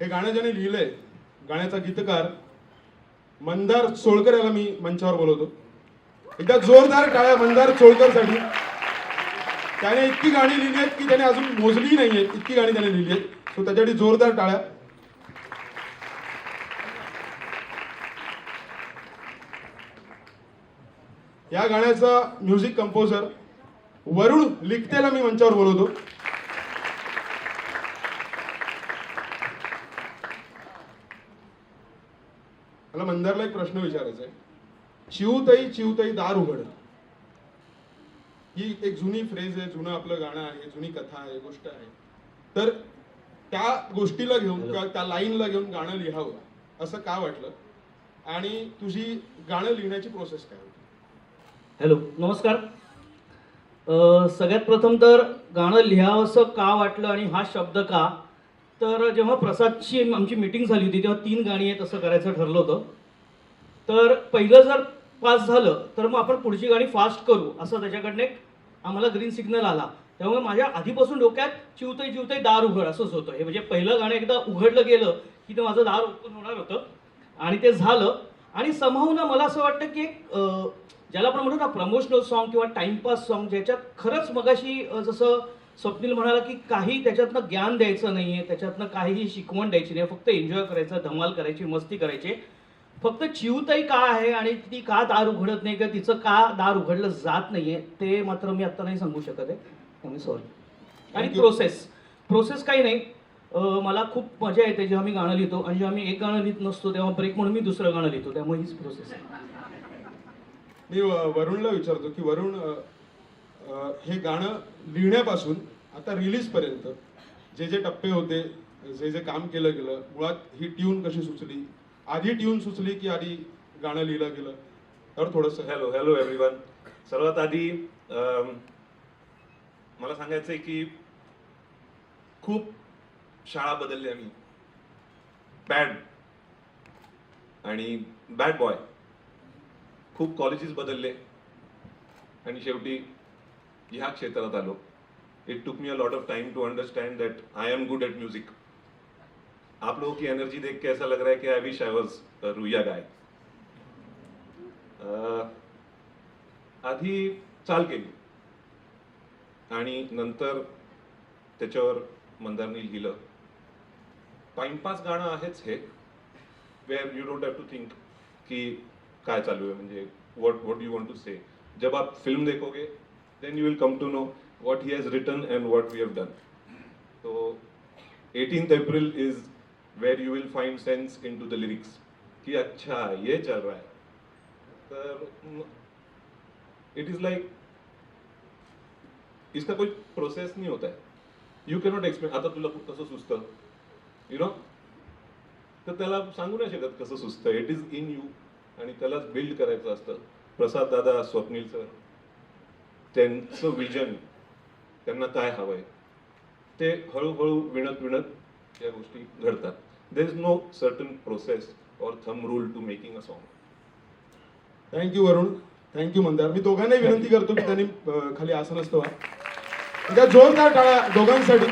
हे गाणं ज्याने लिहिलंय गाण्याचा गीतकार मंदार सोळकर याला मी मंचावर बोलवतो. एकदा जोरदार टाळ्या मंदार सोळकरसाठी. त्याने इतकी गाणी लिहिली आहेत की त्याने अजून मोजली नाही आहेत. इतकी गाणी त्याने लिहिली आहेत. सो त्याच्यासाठी जोरदार टाळ्या. या गाण्याचा म्युझिक कंपोजर वरुण लिखतेला मी मंचावर बोलवतो. मला एक प्रश्न विचारायचा आहे. चिवताई चिवताई दार उघड ही एक जुनी फ्रेज आहे जुनं आपलं गाणं आहे जुनी कथा आहे गोष्ट आहे. तर त्या गोष्टीला घेऊन किंवा त्या लाईनला घेऊन गाणं लिहावं असं का वाटलं? आणि तुझी गाणं लिहिण्याची प्रोसेस काय होती? हॅलो नमस्कार. सगळ्यात प्रथम तर गाणं लिहावंसं का वाटलं आणि हा शब्द का? तर जेव्हा प्रसादची आमची मीटिंग झाली होती तेव्हा तीन गाणी आहेत असं करायचं ठरलं होतं. तर पहिलं जर पास झालं तर मग आपण पुढची गाणी फास्ट करू असं त्याच्याकडनं एक आम्हाला ग्रीन सिग्नल आला. त्यामुळे माझ्या आधीपासून डोक्यात चिवते चिवते दार उघड असंच होतं. हे म्हणजे पहिलं गाणं एकदा उघडलं गेलं की ते माझं दार ओपन होणार होतं. आणि ते झालं. आणि समहाव ना मला असं वाटतं की एक ज्याला आपण म्हणतो ना प्रमोशनल सॉन्ग किंवा टाइमपास सॉन्ग ज्याच्यात खरंच मगाशी जसं स्वप्नील म्हणाला की काही त्याच्यातनं ज्ञान द्यायचं नाहीये त्याच्यातनं काहीही शिकवण द्यायची नाही फक्त एन्जॉय करायचं धमाल करायची मस्ती करायची. फक्त चिवताई का आहे आणि ती का दार उघडत नाही किंवा तिचं का दार उघडलं जात नाहीये ते मात्र मी आता नाही सांगू शकत आहे. त्यामुळे सॉरी आणि. प्रोसेस प्रोसेस काही नाही. मला खूप मजा येते जेव्हा मी गाणं लिहितो आणि जेव्हा मी एक गाणं लिहित नसतो तेव्हा ब्रेक म्हणून मी दुसरं गाणं लिहितो. त्यामुळे हीच प्रोसेस आहे. मी वरुणला विचारतो की वरुण हे गाणं लिहिण्यापासून आता रिलीज पर्यंत जे जे टप्पे होते जे जे काम केलं गेलं मुळात ही ट्यून कशी सुचली? आधी ट्यून सुचली की आधी गाणं लिहिलं गेलं. तर थोडंसं. हॅलो हॅलो एव्हरीवन सर्वात आधी मला सांगायचं आहे की खूप शाळा बदलली आम्ही. बॅड आणि बॅड बॉय खूप कॉलेजेस बदलले. आणि शेवटी ह्या क्षेत्रात आलो. It took me a lot of time to understand that I am good at music आप लोगों की एनर्जी देख के ऐसा लग रहा है कि I wish I was Ruia गाय आधी चाल केली. आणि नंतर त्याच्यावर मंदारनी लिहिलं. टाइमपास गाणं आहेच हे where you don't have to think की काय चालू आहे म्हणजे what what you want to say जब आप फिल्म देखोगे then you will come to know what he has return and what we have done तो 18th April is where you will find sense in to the lyrics की अच्छा ये चल रहा है। तर इट इज लाइक इसका कोई प्रोसेस नहीं होता है। यू कॅनॉट एक्सप्लेन आता तुला खूप कसं सुचतं? यु नो तर त्याला सांगू नाही शकत कसं सुचतं. इट इज इन यू आणि त्यालाच बिल्ड करायचं असतं. प्रसाद दादा स्वप्नील सर त्यांचं विजन त्यांना काय हवंय? ते हळूहळू विणत विणत या गोष्टी घडतात. There is no certain process और thumb rule to making a song thank you Varun thank you Mandar मी दोघांनाही विनंती करतो की त्यांनी अ, खाली आसनस्थ व्हा. एकदा जोरदार टाळ्या दोघांसाठी.